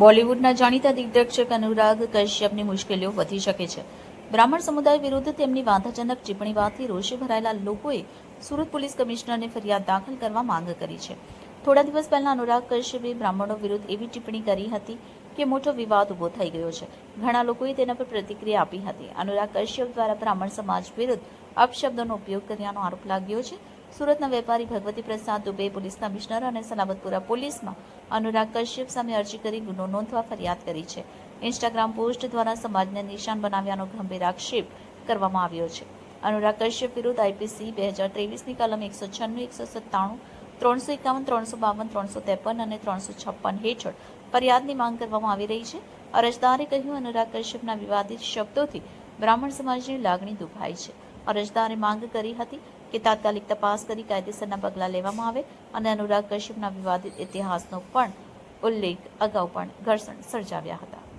બોલિવૂડના જાણીતા દિગ્દર્શક અનુરાગ કશ્યપની મુશ્કેલીઓ વધી શકે છે. બ્રાહ્મણ સમુદાય વિરુદ્ધ તેમની વાંધાજનક ટિપ્પણીવાથી રોષે ભરાયેલા લોકોએ સુરત પોલીસ કમિશનરને ફરિયાદ દાખલ કરવા માંગ કરી છે. થોડા દિવસ પહેલા અનુરાગ કશ્યપે બ્રાહ્મણો વિરુદ્ધ એવી ટિપ્પણી કરી હતી કે મોટો વિવાદ ઊભો થઈ ગયો છે. ઘણા લોકોએ તેના પર પ્રતિક્રિયા આપી હતી. અનુરાગ કશ્યપ દ્વારા બ્રાહ્મણ સમાજ વિરુદ્ધ અપશબ્દોનો ઉપયોગ કર્યાનો આરોપ લાગ્યો છે. સુરતના વેપારી ભગવતી પ્રસાદ દુબે પોલીસ કમિશનર અને સલામતપુરા પોલીસમાં અનુરાગ કશ્યપ સામે અરજી કરી ગુનો નોંધવા ફરિયાદ કરી છે. ઇન્સ્ટાગ્રામ પોસ્ટ દ્વારા સમાજને નિશાન બનાવ્યાનો ગંભીર આક્ષેપ કરવામાં આવ્યો છે. અનુરાગ કશ્યપ વિરુદ્ધ આઈપીસી બે હજાર ત્રેવીસની કલમ એકસો છન્નું, એકસો સત્તાણું, ત્રણસો એકાવન, ત્રણસો બાવન, ત્રણસો ત્રેપન અને ત્રણસો છપ્પન હેઠળ ફરિયાદની માંગ કરવામાં આવી રહી છે. અરજદારે કહ્યું, અનુરાગ કશ્યપના વિવાદિત શબ્દોથી બ્રાહ્મણ સમાજની લાગણી દુભાઈ છે. અરજદારે માંગ કરી હતી કે તાત્કાલિક તપાસ કરી કાયદેસરના પગલાં લેવામાં આવે અને અનુરાગ કશ્યપના વિવાદિત ઇતિહાસનો પણ ઉલ્લેખ અગાઉ પણ ઘર્ષણ સર્જાવ્યા હતા.